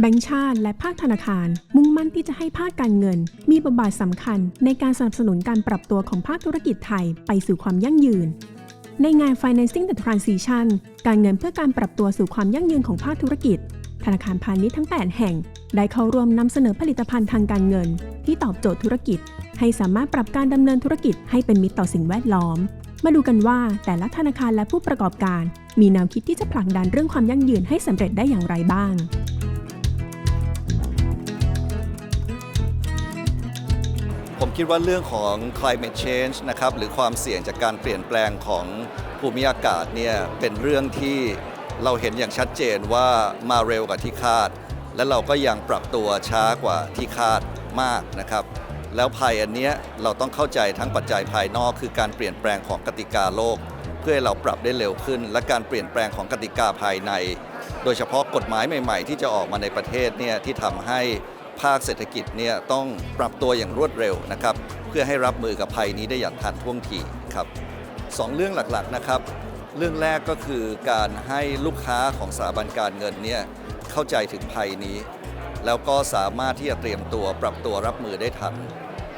แบงก์ชาติและภาคธนาคาร มุ่งมั่นที่จะให้ภาคการเงิน มีบทบาทสำคัญ ในการสนับสนุนการปรับตัวของภาคธุรกิจไทยไปสู่ความยั่งยืน ในงาน Financing the Transition การเงินเพื่อการปรับตัวสู่ความยั่งยืนของภาคธุรกิจ ธนาคารพาณิชย์ทั้ง 8 แห่ง ได้เข้าร่วมนำเสนอผลิตภัณฑ์ทางการเงิน ที่ตอบโจทย์ธุรกิจ ให้สามารถปรับการดำเนินธุรกิจให้เป็นมิตรต่อสิ่งแวดล้อม มาดูกันว่าแต่ละธนาคารและผู้ประกอบการ มีแนวคิดที่จะผลักดันเรื่องความยั่งยืนให้สำเร็จได้อย่างไรบ้าง คิดว่าเรื่องของ climate change นะครับหรือความเสี่ยงจากการเปลี่ยนแปลงของภูมิอากาศเนี่ยเป็นเรื่องที่เราเห็นอย่างชัดเจนว่ามาเร็วกว่าที่คาด และเราก็ยังปรับตัวช้ากว่าที่คาดมากนะครับ แล้วภัยอันเนี้ยเราต้องเข้าใจทั้งปัจจัยภายนอก คือการเปลี่ยนแปลงของกติกาโลก เพื่อให้เราปรับได้เร็วขึ้น และการเปลี่ยนแปลงของกติกาภายใน โดยเฉพาะกฎหมายใหม่ ๆ ที่จะออกมาในประเทศเนี่ยที่ทำให้ ภาคเศรษฐกิจเนี่ยต้องปรับตัวอย่างรวดเร็วนะครับ เพื่อให้รับมือกับภัยนี้ได้อย่างทันท่วงทีครับสองเรื่องหลักๆนะครับ เรื่องแรกก็คือการให้ลูกค้าของสถาบันการเงินเนี่ยเข้าใจถึงภัยนี้ แล้วก็สามารถที่จะเตรียมตัวปรับตัวรับมือได้ทัน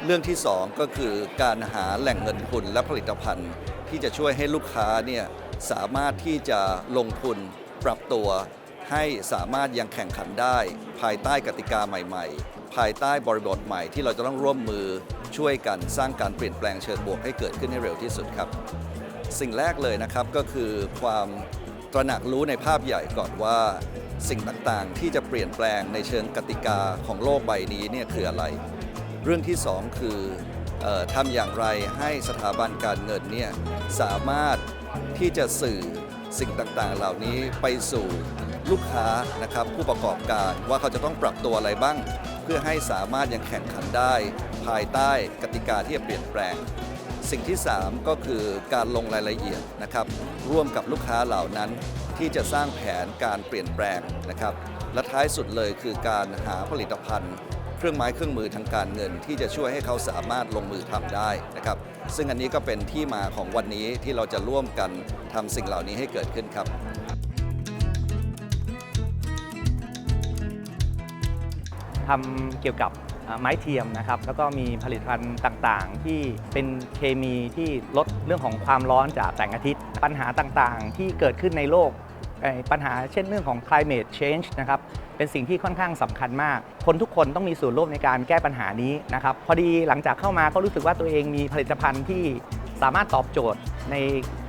เรื่องที่สองก็คือการหาแหล่งเงินทุนและผลิตภัณฑ์ ที่จะช่วยให้ลูกค้าเนี่ยสามารถที่จะลงทุนปรับตัว ให้สามารถยังแข่งขันได้ ภายใต้กติกาใหม่ ๆ ภายใต้บริบทใหม่ที่เราจะต้องร่วมมือช่วยกันสร้างการเปลี่ยนแปลงเชิงบวกให้เกิดขึ้นให้เร็วที่สุดครับ สิ่งแรกเลยนะครับก็คือความตระหนักรู้ในภาพใหญ่ก่อนว่าสิ่งต่างๆ ที่จะเปลี่ยนแปลงในเชิงกติกาของโลกใบนี้เนี่ยคืออะไร เรื่องที่สองคือออทำอย่างไรให้สถาบันการเงินเนี่ยสามารถที่จะสื่อ สิ่งต่างๆ เหล่านี้ไปสู่ลูกค้านะครับผู้ประกอบการว่าเขาจะต้องปรับตัวอะไรบ้าง เพื่อให้สามารถยังแข่งขันได้ ภายใต้กติกาที่จะเปลี่ยนแปลง สิ่งที่ 3 ก็คือการลงรายละเอียดนะครับร่วมกับลูกค้าเหล่านั้น ที่จะสร้างแผนการเปลี่ยนแปลงนะครับและท้ายสุดเลยคือการหาผลิตภัณฑ์ เครื่องไม้เครื่องมือทางการเงิน ที่จะช่วยให้เขาสามารถลงมือทำได้นะครับ ซึ่งอันนี้ก็เป็นที่มาของวันนี้ที่เราจะร่วมกันทำสิ่งเหล่านี้ให้เกิดขึ้นครับทำเกี่ยวกับไม้เทียมนะครับ แล้วก็มีผลิตภัณฑ์ต่างๆ ที่เป็นเคมีที่ลดเรื่องของความร้อนจากแสงอาทิตย์ ปัญหาต่างๆ ที่เกิดขึ้นในโลกปัญหาเช่นเรื่องของ climate change นะครับ เป็นสิ่งที่ค่อนข้างสำคัญมาก คนทุกคนต้องมีส่วนร่วมในการแก้ปัญหานี้นะครับ พอดีหลังจากเข้ามาก็รู้สึกว่าตัวเองมีผลิตภัณฑ์ที่สามารถตอบโจทย์ใน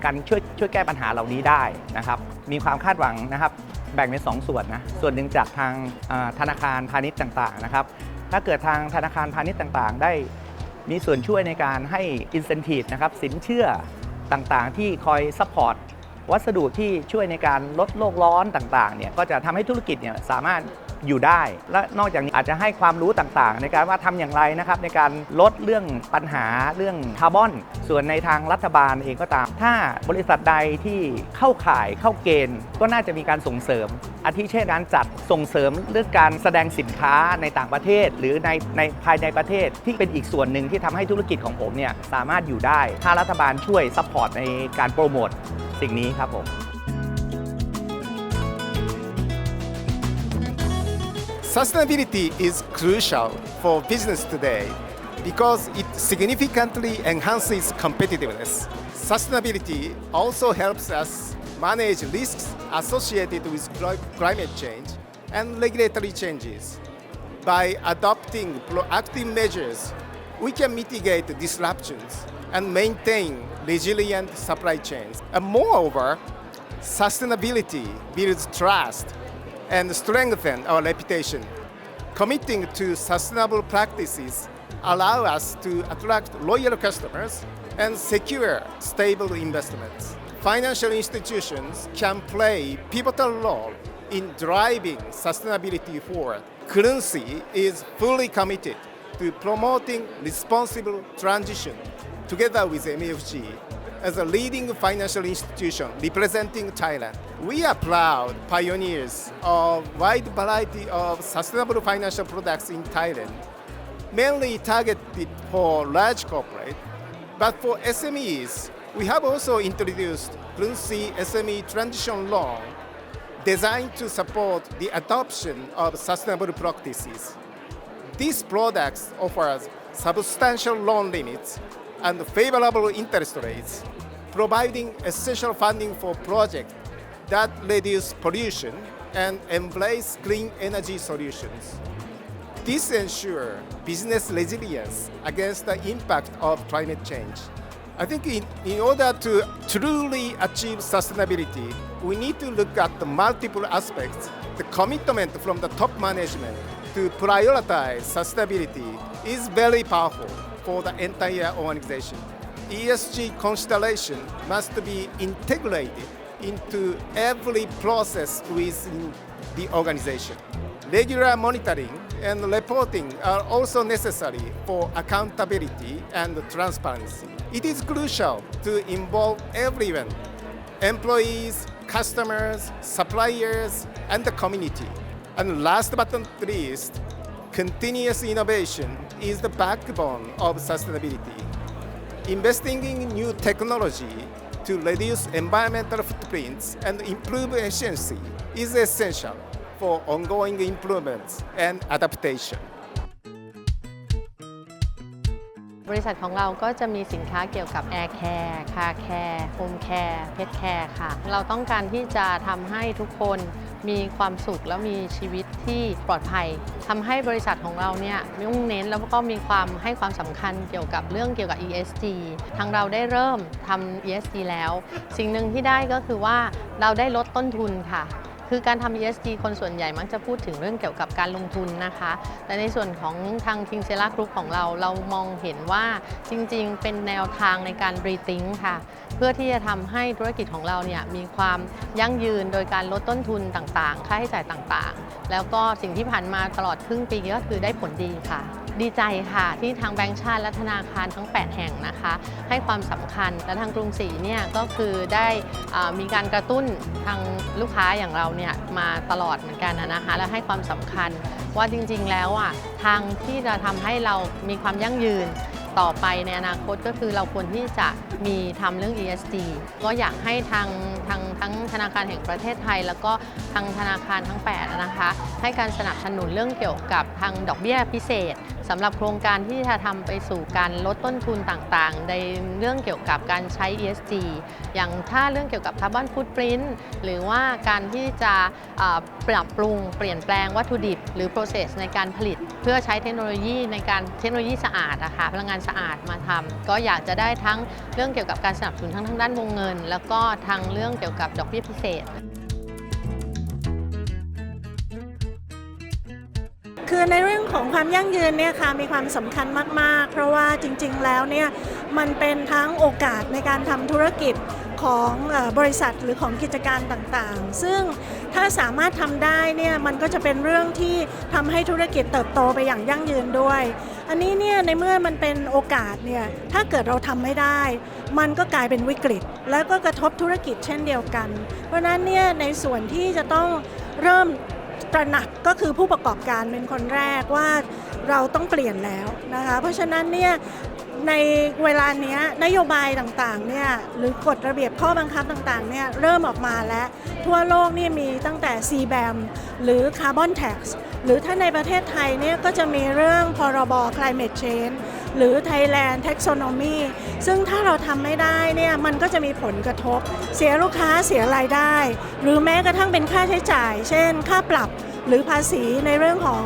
การช่วยช่วยแก้ปัญหาเหล่านี้ได้นะครับ มีความคาดหวังนะครับแบ่งเป็น2ส่วนนะ ส่วนหนึ่งจากทางธนาคารพาณิชย์ต่างๆนะครับ ถ้าเกิดทางธนาคารพาณิชย์ต่างๆ ได้มีส่วนช่วยในการให้ incentive นะครับสินเชื่อต่างๆ ที่คอยซัพพอร์ต วัสดุที่ช่วยในการลดโลกร้อนต่างๆเนี่ยก็จะทำให้ธุรกิจเนี่ยสามารถ อยู่ได้ และนอกจากนี้อาจจะให้ความรู้ต่างๆ ในการว่าทำอย่างไรนะครับในการลดเรื่องปัญหาเรื่องคาร์บอน ส่วนในทางรัฐบาลเองก็ตาม ถ้าบริษัทใดที่เข้าข่ายเข้าเกณฑ์ ก็น่าจะมีการส่งเสริม อาทิเช่นการจัดส่งเสริมเรื่องการแสดงสินค้าในต่างประเทศ หรือในในภายในประเทศที่เป็นอีกส่วนหนึ่งที่ทำให้ธุรกิจของผมเนี่ยสามารถอยู่ได้ ถ้ารัฐบาลช่วยซัพพอร์ตในการโปรโมทสิ่งนี้ครับผม Sustainability is crucial for business today because it significantly enhances competitiveness. Sustainability also helps us manage risks associated with climate change and regulatory changes. By adopting proactive measures, we can mitigate disruptions and maintain resilient supply chains. And moreover, sustainability builds trust and strengthen our reputation. Committing to sustainable practices allow us to attract loyal customers and secure stable investments. Financial institutions can play a pivotal role in driving sustainability forward. Currency is fully committed to promoting responsible transition together with MUFG as a leading financial institution representing Thailand. We are proud pioneers of a wide variety of sustainable financial products in Thailand, mainly targeted for large corporate. But for SMEs, we have also introduced Currency SME Transition Loan designed to support the adoption of sustainable practices. These products offer substantial loan limits and favorable interest rates, providing essential funding for projects that reduce pollution and embrace clean energy solutions. This ensures business resilience against the impact of climate change. I think in, in order to truly achieve sustainability, we need to look at the multiple aspects. The commitment from the top management to prioritize sustainability is very powerful for the entire organization. ESG consideration must be integrated into every process within the organization. Regular monitoring and reporting are also necessary for accountability and transparency. It is crucial to involve everyone employees, customers, suppliers, and the community. And last but not least, continuous innovation is the backbone of sustainability. Investing in new technology to reduce environmental footprints and improve efficiency is essential for ongoing improvements and adaptation. บริษัทของเราก็จะมีสินค้าเกี่ยวกับ Air Care Car Care Home Care Pet Care ค่ะ เราต้องการที่จะทำให้ทุกคน มีความสุขแล้วมีชีวิตที่ปลอดภัยทำให้บริษัทของเราเนี่ยมุ่งเน้นแล้วก็มีความให้ความสำคัญเกี่ยวกับเรื่องเกี่ยวกับ ESG ทางเราได้เริ่มทำ ESG แล้ว สิ่งหนึ่งที่ได้ก็คือว่าเราได้ลดต้นทุนค่ะ คือการทำ ESG คนส่วนใหญ่มักจะพูดถึงเรื่องเกี่ยวกับการลงทุนนะคะ แต่ในส่วนของทาง King s e l a Group ของเรา เรามองเห็นว่าจริงๆ เป็นแนวทางในการรีทิงค่ะ เพื่อที่จะทำให้ธุรกิจของเราเนี่ยมีความยั่งยืนโดยการลดต้นทุนต่างๆ ค่าใช้จ่ายต่างๆ แล้วก็สิ่งที่ผ่านมาตลอดครึ่งปีก็คือได้ผลดีค่ะ ดีใจค่ะที่ทางแบงก์ชาติและธนาคารทั้ง 8 แห่งนะคะ ให้ความสำคัญและทางกรุงศรีเนี่ยก็คือได้มีการกระตุ้นทางลูกค้าอย่างเราเนี่ยมาตลอดเหมือนกันนะคะและให้ความสำคัญว่าจริงๆแล้วอะทางที่จะทำให้เรามีความยั่งยืนต่อไปในอนาคตก็คือเราควรที่จะมีทำเรื่อง ESG ก็อยากให้ทางทางทั้งธนาคารแห่งประเทศไทย แล้วก็ทางธนาคารทั้ง 8 นะคะ ให้การสนับสนุนเรื่องเกี่ยวกับทางดอกเบี้ยพิเศษ สำหรับโครงการที่จะทำไปสู่การลดต้นทุนต่างๆ ในเรื่องเกี่ยวกับการใช้ ESG อย่างถ้าเรื่องเกี่ยวกับคาร์บอนฟุตปรินต์หรือว่าการที่จะปรับปรุงเปลี่ยนแปลงวัตถุดิบ หรือ process ในการผลิต เพื่อใช้เทคโนโลยีในการเทคโนโลยีสะอาดนะคะพลังงานสะอาดมาทำก็อยากจะได้ทั้งเรื่องเกี่ยวกับการสนับสนุนทั้งทางด้านวงเงิน แล้วก็ทางเรื่องเกี่ยวกับดอกเบี้ยพิเศษ คือในเรื่องของความยั่งยืนเนี่ยค่ะมีความสำคัญมาก ๆ เพราะว่าจริง ๆ แล้วเนี่ยมันเป็นทั้งโอกาสในการทำธุรกิจของบริษัทหรือของกิจการต่างๆ ซึ่งถ้าสามารถทำได้เนี่ยมันก็จะเป็นเรื่องที่ทำให้ธุรกิจเติบโตไปอย่างยั่งยืนด้วย อันนี้เนี่ยในเมื่อมันเป็นโอกาสเนี่ยถ้าเกิดเราทำไม่ได้ มันก็กลายเป็นวิกฤต แล้วก็กระทบธุรกิจเช่นเดียวกัน เพราะฉะนั้นเนี่ยในส่วนที่จะต้องเริ่ม ตระหนักก็คือผู้ประกอบการเป็นคนแรกว่าเราต้องเปลี่ยนแล้วนะคะเพราะฉะนั้นเนี่ยในเวลานี้นโยบายต่างๆเนี่ยหรือกฎระเบียบข้อบังคับต่างๆเนี่ยเริ่มออกมาแล้ว ทั่วโลกนี่มีตั้งแต่ CBAM หรือ Carbon Tax หรือถ้าในประเทศไทยเนี่ยก็จะมีเรื่องพรบ Climate Change หรือ Thailand Taxonomy ซึ่งถ้าเราทำไม่ได้เนี่ยมันก็จะมีผลกระทบ เสียลูกค้าเสียรายได้ หรือแม้กระทั่งเป็นค่าใช้จ่าย เช่น ค่าปรับหรือภาษีในเรื่องของ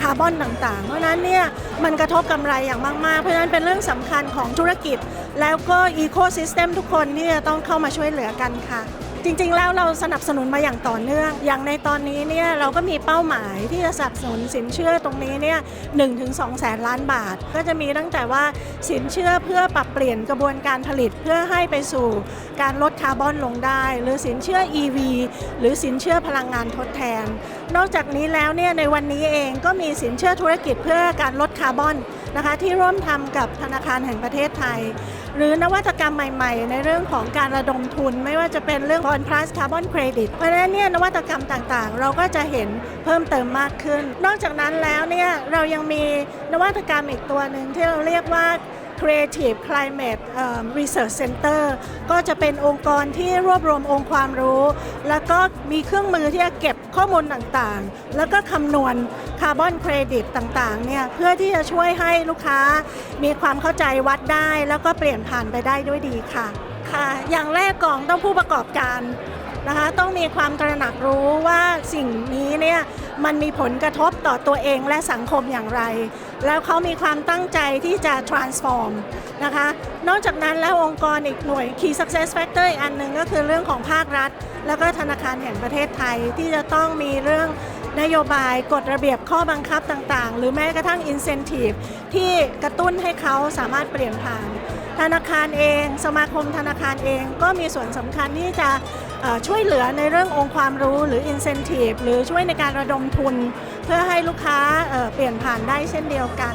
คาร์บอนต่างๆ เพราะนั้นเนี่ยมันกระทบกำไรอย่างมาก ๆ เพราะฉะนั้นเป็นเรื่องสำคัญของธุรกิจ แล้วก็อีโคซิสเต็มทุกคนที่จะต้องเข้ามาช่วยเหลือกันค่ะ จริงๆ แล้วเราสนับสนุนมาอย่างต่อเนื่อง อย่างในตอนนี้เนี่ยเราก็มีเป้าหมายที่จะสนับสนุนสินเชื่อตรงนี้เนี่ยหนึ่งถึงสองแสนล้านบาท ก็จะมีตั้งแต่ว่าสินเชื่อเพื่อปรับเปลี่ยนกระบวนการผลิตเพื่อให้ไปสู่การลดคาร์บอนลงได้ หรือสินเชื่อ EV หรือสินเชื่อพลังงานทดแทน นอกจากนี้แล้วเนี่ยในวันนี้เองก็มีสินเชื่อธุรกิจเพื่อการลดคาร์บอนนะคะที่ร่วมทำกับธนาคารแห่งประเทศไทย หรือนวัตกรรมใหม่ ๆ ในเรื่องของการระดมทุน ไม่ว่าจะเป็นเรื่อง on plus carbon credit เพราะฉะนั้นเนี่ยนวัตกรรมต่างๆ เราก็จะเห็นเพิ่มเติมมากขึ้น นอกจากนั้นแล้วเนี่ยเรายังมีนวัตกรรมอีกตัวหนึ่งที่เราเรียกว่า Creative Climate Research Center ก็จะเป็นองค์กรที่รวบรวมองค์ความรู้ แล้วก็มีเครื่องมือที่จะเก็บ ข้อมูลต่างๆ แล้วก็คำนวณคาร์บอนเครดิตต่างๆเนี่ยเพื่อที่จะช่วยให้ลูกค้ามีความเข้าใจวัดได้ แล้วก็เปลี่ยนผ่านไปได้ด้วยดีค่ะค่ะ อย่างแรกก่อนต้องผู้ประกอบการนะคะต้องมีความตระหนักรู้ว่าสิ่งนี้เนี่ยมันมีผลกระทบต่อตัวเองและสังคมอย่างไร แล้วเขามีความตั้งใจที่จะ transform นะคะ นอกจากนั้นแล้วองค์กรอีกหน่วย key success factor อีกอันหนึ่งก็คือเรื่องของภาครัฐ แล้วก็ธนาคารแห่งประเทศไทยที่จะต้องมีเรื่องนโยบายกฎระเบียบข้อบังคับต่างๆ หรือแม้กระทั่ง incentive ที่กระตุ้นให้เขาสามารถเปลี่ยนผ่าน ธนาคารเอง สมาคมธนาคารเองก็มีส่วนสำคัญที่จะช่วยเหลือในเรื่ององค์ความรู้หรือ incentive หรือช่วยในการระดมทุน เพื่อให้ลูกค้าเปลี่ยนผ่านได้เช่นเดียวกัน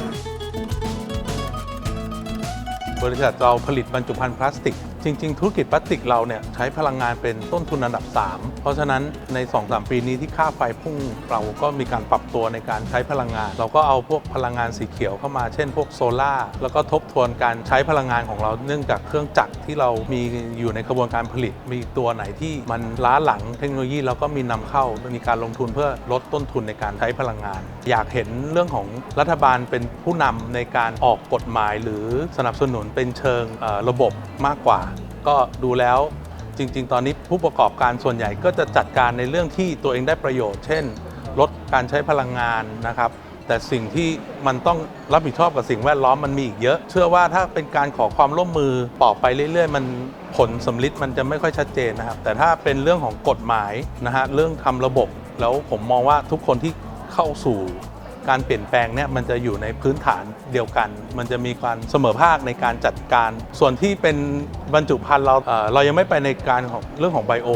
บริษัทเราผลิตบรรจุภัณฑ์พลาสติกจริง ๆ ธุรกิจพลาสติกเราเนี่ยใช้พลังงานเป็นต้นทุนอันดับ 3 เพราะฉะนั้นใน 2-3 ปีนี้ที่ค่าไฟพุ่งเราก็มีการปรับตัวในการใช้พลังงาน เราก็เอาพวกพลังงานสีเขียวเข้ามาเช่น พวกโซลา่าแล้วก็ทบทวนการใช้พลังงานของเราเนื่องจากเครื่องจักรที่เรามีอยู่ในกระบวนการผลิต มีตัวไหนที่มันล้าหลังเทคโนโลยีเราก็มีนำเข้ามีการลงทุนเพื่อลดต้นทุนในการใช้พลังงาน อยากเห็นเรื่องของรัฐบาลเป็นผู้นำในการออกกฎหมาย หรือสนับสนุนเป็นเชิงระบบมากกว่าก็ดูแล้วจริง ๆ ตอนนี้ผู้ประกอบการส่วนใหญ่ก็จะจัดการในเรื่องที่ตัวเองได้ประโยชน์ เช่น ลดการใช้พลังงานนะครับ แต่สิ่งที่มันต้องรับผิดชอบกับสิ่งแวดล้อมมันมีอีกเยอะ เชื่อว่าถ้าเป็นการขอความร่วมมือต่อไปเรื่อย ๆ มันผลสำลิดมันจะไม่ค่อยชัดเจนนะครับ แต่ถ้าเป็นเรื่องของกฎหมายนะฮะเรื่องทำระบบ แล้วผมมองว่าทุกคนที่เข้าสู่ การเปลี่ยนแปลงเนี่ยมันจะอยู่ในพื้นฐานเดียวกัน มันจะมีการเสมอภาคในการจัดการ ส่วนที่เป็นบรรจุภัณฑ์เราเเรายังไม่ไปในการของเรื่องของไบโอ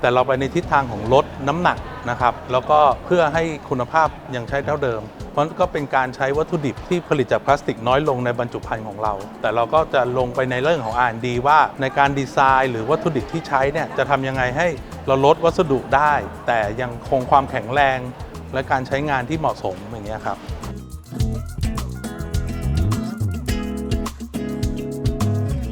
แต่เราไปในทิศทางของลดน้ำหนักนะครับแล้วก็เพื่อให้คุณภาพยังใช้เท่าเดิม เพราะก็เป็นการใช้วัตถุดิบที่ผลิตจากพลาสติกน้อยลงในบรรจุภัณฑ์ของเรา แต่เราก็จะลงไปในเรื่องของ R&D ว่าในการดีไซน์ หรือวัตถุดิบที่ใช้เนี่ยจะทำยังไงให้เราลดวัสดุได้ แต่ยังคงความแข็งแรง และการใช้งานที่เหมาะสมอย่างเงี้ยครับ